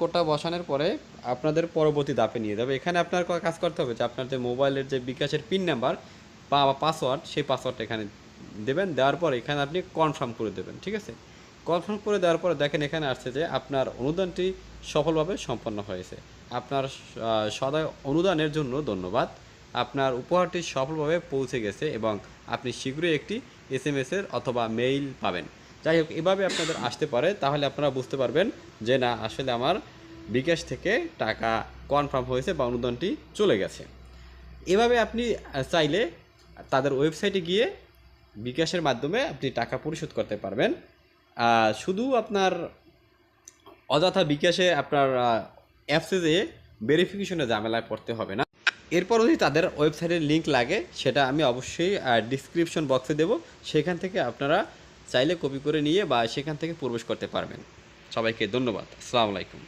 কোডটা বসানোর পরে আপনাদের পরবর্তী ধাপে নিয়ে যাবে। এখানে আপনার কাজ করতে হবে যে আপনার যে মোবাইলের যে বিকাশের পিন নাম্বার বা পাসওয়ার্ড, সেই পাসওয়ার্ডটা এখানে দেবেন। দেওয়ার পর এখানে আপনি কনফার্ম করে দেবেন, ঠিক আছে? কনফার্ম করে দেওয়ার পরে দেখেন এখানে আসছে যে আপনার অনুদানটি সফলভাবে সম্পন্ন হয়েছে। আপনার সদয় অনুদানের জন্য ধন্যবাদ। আপনার উপহারটি সফলভাবে পৌঁছে গেছে এবং আপনি শীঘ্রই একটি এস এর অথবা মেইল পাবেন। যাই হোক, এভাবে আপনাদের আসতে পারে, তাহলে আপনারা বুঝতে পারবেন যে না, আসলে আমার বিকাশ থেকে টাকা কনফার্ম হয়েছে বা অনুদানটি চলে গেছে। এভাবে আপনি চাইলে তাদের ওয়েবসাইটে গিয়ে বিকাশের মাধ্যমে আপনি টাকা পরিশোধ করতে পারবেন। শুধু আপনার অযথা বিকাশে আপনার অ্যাপসে যেয়ে ভেরিফিকেশনে ঝামেলায় পড়তে হবে না। এরপর যদি তাদের ওয়েবসাইটের লিঙ্ক লাগে, সেটা আমি অবশ্যই ডিসক্রিপশন বক্সে দেব। সেখান থেকে আপনারা চাইলে কপি করে নিয়ে বা সেখান থেকে প্রবেশ করতে পারবেন। সবাইকে ধন্যবাদ। আসসালামু আলাইকুম।